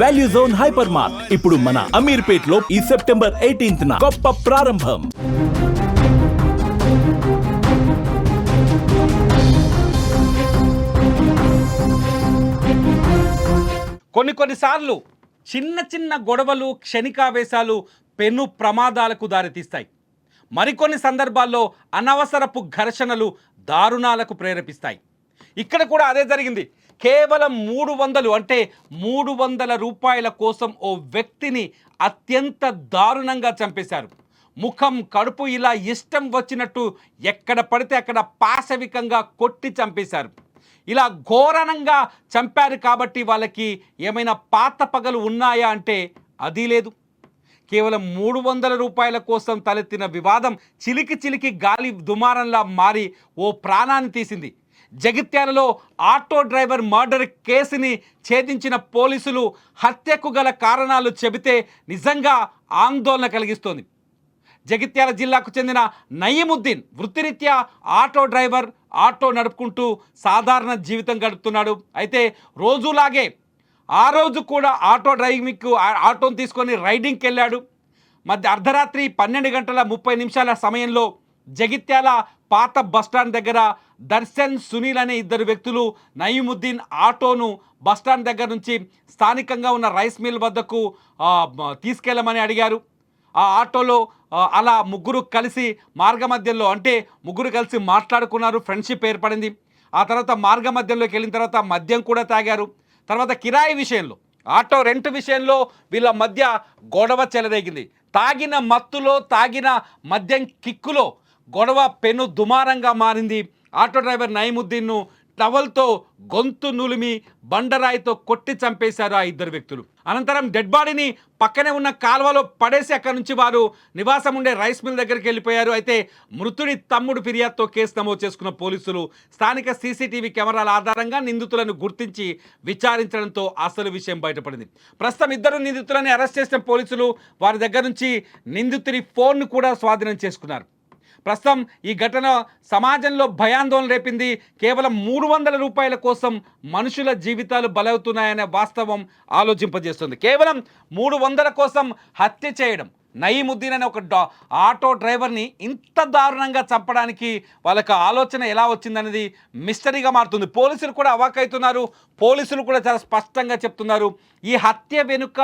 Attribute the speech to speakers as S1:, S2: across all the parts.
S1: Value zone hyper mart ఇప్పుడు మన అమీర్పేట్లో ఈ సెప్టెంబర్ ఎయిటీన్త్ గొప్ప ప్రారంభం.
S2: కొన్ని కొన్నిసార్లు చిన్న చిన్న గొడవలు క్షణికావేశాలు పెను ప్రమాదాలకు దారితీస్తాయి. మరికొన్ని సందర్భాల్లో అనవసరపు ఘర్షణలు దారుణాలకు ప్రేరేపిస్తాయి. ఇక్కడ కూడా అదే జరిగింది. కేవలం మూడు వందలు అంటే మూడు వందల రూపాయల కోసం ఓ వ్యక్తిని అత్యంత దారుణంగా చంపేశారు. ముఖం కడుపు ఇలా ఇష్టం వచ్చినట్టు ఎక్కడ పడితే అక్కడ పాశవికంగా కొట్టి చంపేశారు. ఇలా ఘోరణంగా చంపారు కాబట్టి వాళ్ళకి ఏమైనా పాత పగలు ఉన్నాయా అంటే అది లేదు. కేవలం మూడు వందల రూపాయల కోసం తలెత్తిన వివాదం చిలికి చిలికి గాలి దుమారంలా మారి ఓ ప్రాణాన్ని తీసింది. జగిత్యాలలో ఆటో డ్రైవర్ మర్డర్ కేసుని ఛేదించిన పోలీసులు హత్యకు గల కారణాలు చెబితే నిజంగా ఆందోళన కలిగిస్తోంది. జగిత్యాల జిల్లాకు చెందిన నయీముద్దీన్ వృత్తిరీత్యా ఆటో డ్రైవర్ ఆటో నడుపుకుంటూ సాధారణ జీవితం గడుపుతున్నాడు. అయితే రోజులాగే ఆ రోజు కూడా ఆటో డ్రైవింగ్కు ఆటోను తీసుకొని రైడింగ్కి వెళ్ళాడు మధ్య అర్ధరాత్రి పన్నెండు గంటల ముప్పై నిమిషాల సమయంలో జగిత్యాల పాత బస్టాండ్ దగ్గర దర్శన్ సునీల్ అనే ఇద్దరు వ్యక్తులు నయీముద్దీన్ ఆటోను బస్టాండ్ దగ్గర నుంచి స్థానికంగా ఉన్న రైస్ మిల్ వద్దకు తీసుకెళ్ళమని అడిగారు. ఆ ఆటోలో అలా ముగ్గురు కలిసి మార్గ మధ్యలో అంటే ముగ్గురు కలిసి మాట్లాడుకున్నారు ఫ్రెండ్షిప్ ఏర్పడింది. ఆ తర్వాత మార్గ మధ్యంలోకి వెళ్ళిన తర్వాత మద్యం కూడా తాగారు. తర్వాత కిరాయి విషయంలో ఆటో రెంట్ విషయంలో వీళ్ళ మధ్య గొడవ చెలరేగింది. తాగిన మత్తులో తాగిన మద్యం కిక్కులో గొడవ పెను దుమారంగా మారింది. ఆటో డ్రైవర్ నయముద్దీన్ను టవల్తో గొంతు నులిమి బండరాయితో కొట్టి చంపేశారు ఆ ఇద్దరు వ్యక్తులు. అనంతరం డెడ్ బాడీని పక్కనే ఉన్న కాల్వలో పడేసి అక్కడి నుంచి వారు నివాసం ఉండే రైస్ మిల్ దగ్గరికి వెళ్ళిపోయారు. అయితే మృతుడి తమ్ముడు ఫిర్యాదుతో కేసు నమోదు చేసుకున్న పోలీసులు స్థానిక సీసీటీవీ కెమెరాల ఆధారంగా నిందితులను గుర్తించి విచారించడంతో అసలు విషయం బయటపడింది. ప్రస్తుతం ఇద్దరు నిందితులని అరెస్ట్ చేసిన పోలీసులు వారి దగ్గర నుంచి నిందితుడి ఫోన్ను కూడా స్వాధీనం చేసుకున్నారు. ప్రస్తుతం ఈ ఘటన సమాజంలో భయాందోళన రేపింది. కేవలం మూడు వందల రూపాయల కోసం మనుషుల జీవితాలు బలవుతున్నాయనే వాస్తవం ఆలోచింపజేస్తుంది. కేవలం మూడు వందల కోసం హత్య చేయడం నయీముద్దీన్ అనే ఒక డా ఆటో డ్రైవర్ని ఇంత దారుణంగా చంపడానికి వాళ్ళకి ఆలోచన ఎలా వచ్చిందనేది మిస్టరీగా మారుతుంది. పోలీసులు కూడా అవాకైతున్నారు పోలీసులు కూడా చాలా స్పష్టంగా చెప్తున్నారు. ఈ హత్య వెనుక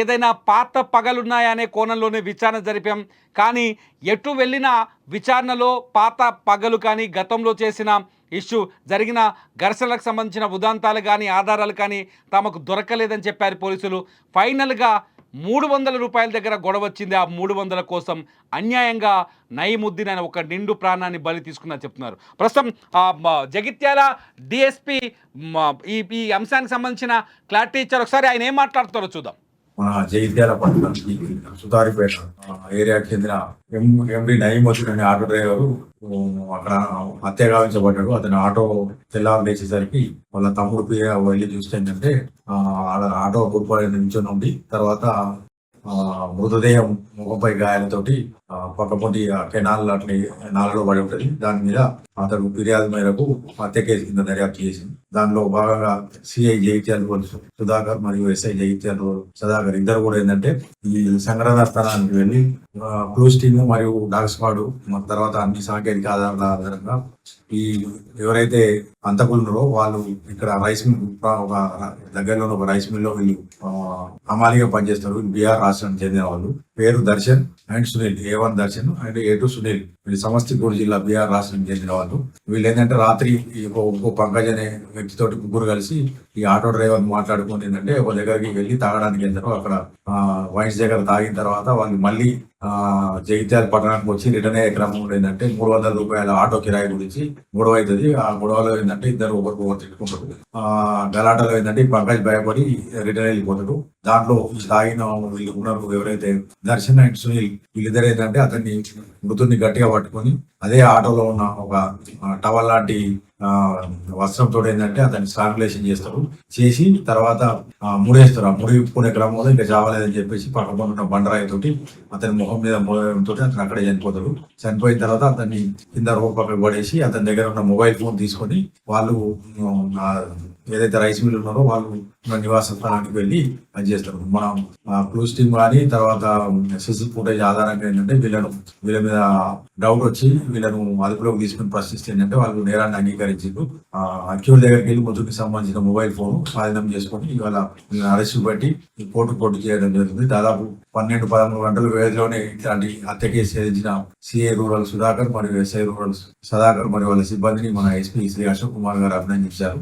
S2: ఏదైనా పాత పగలున్నాయా అనే కోణంలోనే విచారణ జరిపాం. కానీ ఎటు వెళ్ళినా విచారణలో పాత పగలు కానీ గతంలో చేసిన ఇష్యూ జరిగిన ఘర్షణలకు సంబంధించిన ఉదాంతాలు కానీ ఆధారాలు కానీ తమకు దొరకలేదని చెప్పారు పోలీసులు. ఫైనల్గా మూడు వందల రూపాయల దగ్గర గొడవ వచ్చింది ఆ మూడు వందల కోసం అన్యాయంగా నయముద్దీన్ అనే ఒక నిండు ప్రాణాన్ని బలి తీసుకున్నా చెప్తున్నారు. ప్రస్తుతం ఆ, జగిత్యాల డిఎస్పి ఈ ఈ అంశానికి సంబంధించిన క్లారిటీ ఇచ్చారు. ఒకసారి ఆయన ఏం మాట్లాడుతారో చూద్దాం.
S3: మన జైత్యాల పట్టణానికి సుతారిపేట ఏరియాకి చెందిన ఎం ఎండి నయీమోతుడు అనే ఆటో డ్రైవరు అక్కడ హత్య గావించబడ్డాడు. అతని ఆటో తెల్లారు లేచేసరికి వాళ్ళ తమ్ముడు పియ వెళ్ళి చూస్తే ఏంటంటే ఆడ ఆటో గురిపడి నిల్చొని ఉండి తర్వాత మృతదేహం ముఖంపై గాయాలతోటి ఆ, పక్కపొంటి కెనాల్ అట్లా నాలలో పడి ఉంటుంది. దాని మీద అతడు ఫిర్యాదు మేరకు హత్య కేసు కింద దర్యాప్తు చేసింది. దానిలో భాగంగా సిఐ జగిత్యాల సుధాకర్ మరియు ఎస్ఐ జగిత్యాల సుధాకర్ ఇద్దరు కూడా ఏంటంటే ఈ సంఘటన స్థలానికి వెళ్ళి క్లూస్ టీమ్ మరియు డాగ్ స్క్వాడ్ తర్వాత అన్ని సాంకేతిక ఆధారాల ఆధారంగా ఈ ఎవరైతే అంతకులు వాళ్ళు ఇక్కడ రైస్ మిల్ ఒక దగ్గరలో ఒక రైస్ మిల్లో వీళ్ళు అమాలిగా పనిచేస్తారు బీహార్ రాష్ట్రానికి చెందిన వాళ్ళు. పేరు Darshan and Sunil A one Darshan and A two Sunil. వీళ్ళు సమస్తిపూర్ జిల్లా బీహార్ రాష్ట్రానికి చెందిన వాళ్ళు. వీళ్ళు ఏంటంటే రాత్రి ఒక ఇంకో పంకజ్ అనే వ్యక్తితోటి ముగ్గురు కలిసి ఈ ఆటో డ్రైవర్ మాట్లాడుకుని ఏంటంటే ఒక దగ్గరికి వెళ్ళి తాగడానికి వెళ్తారు. అక్కడ వైన్స్ దగ్గర తాగిన తర్వాత వాళ్ళు మళ్ళీ జగిత్యాల పట్టణానికి వచ్చి రిటర్న్ అయ్యే క్రమంలో ఏంటంటే మూడు వందల రూపాయల ఆటో కిరాయి గురించి గొడవ అవుతుంది ఆ గొడవలో ఏంటంటే ఇద్దరు ఒకరికి ఒకరు తిట్టుకుంటారు. ఆ గలాటలో ఏంటంటే పంకజ్ భయపడి రిటర్న్ వెళ్ళిపోతాడు దాంట్లో సాగిన తాగిన వీళ్ళు ఉన్నారు ఎవరైతే దర్శన్ అండ్ సునీల్ వీళ్ళిద్దరు ఏంటంటే అతన్ని మృతుడిని గట్టిగా పట్టుకొని అదే ఆటోలో ఉన్న ఒక టవల్ లాంటి వస్త్రంతో ఏంటంటే అతన్ని స్ట్రాంగులేషన్ చేస్తారు. చేసి తర్వాత ఆ, ముడేస్తారు. ఆ ముడిపుకునే క్రమంలో ఇంకా చావలేదని చెప్పేసి పక్కన ఉన్న బండరాయి తోటి అతని ముఖం మీద తోటి అతను అక్కడే చనిపోతాడు. చనిపోయిన తర్వాత అతన్ని కింద రోడ్ పడేసి అతని దగ్గర ఉన్న మొబైల్ ఫోన్ తీసుకొని వాళ్ళు ఏదైతే రైస్ మిల్ ఉన్నారో వాళ్ళు మన నివాస స్థలానికి వెళ్ళి అది చేస్తారు మనం క్లూస్ టీమ్ కానీ తర్వాత సిసి ఫుటేజ్ ఆధారంగా ఏంటంటే వీళ్ళను వీళ్ళ మీద డౌట్ వచ్చి వీళ్ళను అదుపులోకి తీసుకుని ప్రశ్నిస్తే ఏంటంటే వాళ్ళు నేరాన్ని అంగీకరించారు. అక్యూర్ దగ్గరికి వెళ్ళి ముద్దుకి సంబంధించిన మొబైల్ ఫోన్ స్వాధీనం చేసుకొని ఇవాళ అరెస్ట్ పెట్టి కోర్టు కోర్టు చేయడం జరుగుతుంది. దాదాపు పన్నెండు పదమూడు గంటల వ్యవధిలోనే ఇట్లాంటి హత్య కేసు ఛేదించిన సిఐ రూరల్ సుధాకర్ మరియు ఎస్ఐ రూరల్ సుధాకర్ మరియు వాళ్ళ సిబ్బందిని మన ఎస్పీ శ్రీ అశోక్ కుమార్ గారు అభినందించారు.